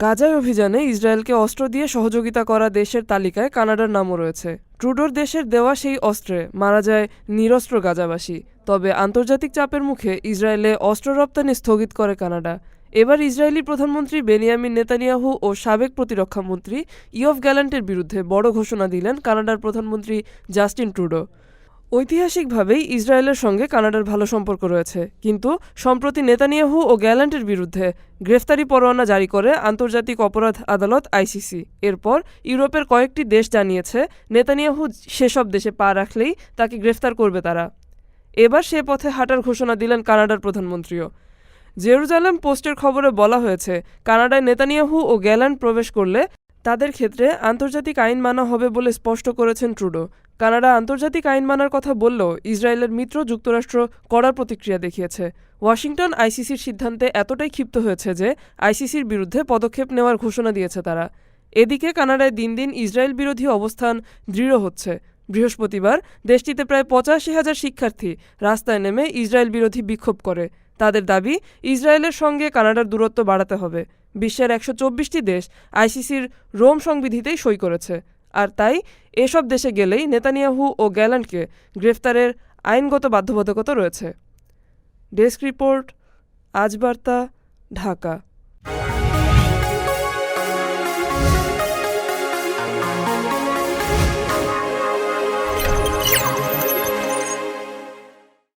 গাজায় অভিযানে ইসরায়েলকে অস্ত্র দিয়ে সহযোগিতা করা দেশের তালিকায় কানাডার নামও রয়েছে। ট্রুডোর দেশের দেওয়া সেই অস্ত্রে মারা যায় নিরস্ত্র গাজাবাসী। তবে আন্তর্জাতিক চাপের মুখে ইসরায়েলে অস্ত্র রপ্তানি স্থগিত করে কানাডা। এবার ইসরায়েলি প্রধানমন্ত্রী বেনিয়ামিন নেতানিয়াহু ও সাবেক প্রতিরক্ষামন্ত্রী ইয়ফ গ্যালান্টের বিরুদ্ধে বড় ঘোষণা দিলেন কানাডার প্রধানমন্ত্রী জাস্টিন ট্রুডো। ঐতিহাসিকভাবেই ইসরায়েলের সঙ্গে কানাডার ভালো সম্পর্ক রয়েছে। কিন্তু সম্প্রতি নেতানিয়াহু ও গ্যালান্টের বিরুদ্ধে গ্রেফতারি পরোয়ানা জারি করে আন্তর্জাতিক অপরাধ আদালত আইসিসি। এরপর ইউরোপের কয়েকটি দেশ জানিয়েছে, নেতানিয়াহু সেসব দেশে পা রাখলেই তাকে গ্রেফতার করবে তারা। এবার সে পথে হাঁটার ঘোষণা দিলেন কানাডার প্রধানমন্ত্রীও। জেরুজালেম পোস্টের খবরে বলা হয়েছে, কানাডায় নেতানিয়াহু ও গ্যালান্ট প্রবেশ করলে তাদের ক্ষেত্রে আন্তর্জাতিক আইন মানা হবে বলে স্পষ্ট করেছেন ট্রুডো। কানাডা আন্তর্জাতিক আইন মানার কথা বললেও ইসরায়েলের মিত্র যুক্তরাষ্ট্র কড়া প্রতিক্রিয়া দেখিয়েছে। ওয়াশিংটন আইসিসির সিদ্ধান্তে এতটাই ক্ষিপ্ত হয়েছে যে আইসিসির বিরুদ্ধে পদক্ষেপ নেওয়ার ঘোষণা দিয়েছে তারা। এদিকে কানাডায় দিন দিন ইসরায়েল বিরোধী অবস্থান দৃঢ় হচ্ছে। বৃহস্পতিবার দেশটিতে প্রায় পঁচাশি হাজার শিক্ষার্থী রাস্তায় নেমে ইসরায়েল বিরোধী বিক্ষোভ করে। তাদের দাবি, ইসরায়েলের সঙ্গে কানাডার দূরত্ব বাড়াতে হবে। বিশ্বের একশো চব্বিশটি দেশ আইসিসির রোম সংবিধিতেই সই করেছে। আর তাই, এসব দেশে গেলেই নেতানিয়াহু ও গ্যালান্টকে গ্রেফতারের আইনগত বাধ্যবাধকতা রয়েছে। ডেস্ক রিপোর্ট আজ বার্তা ঢাকা।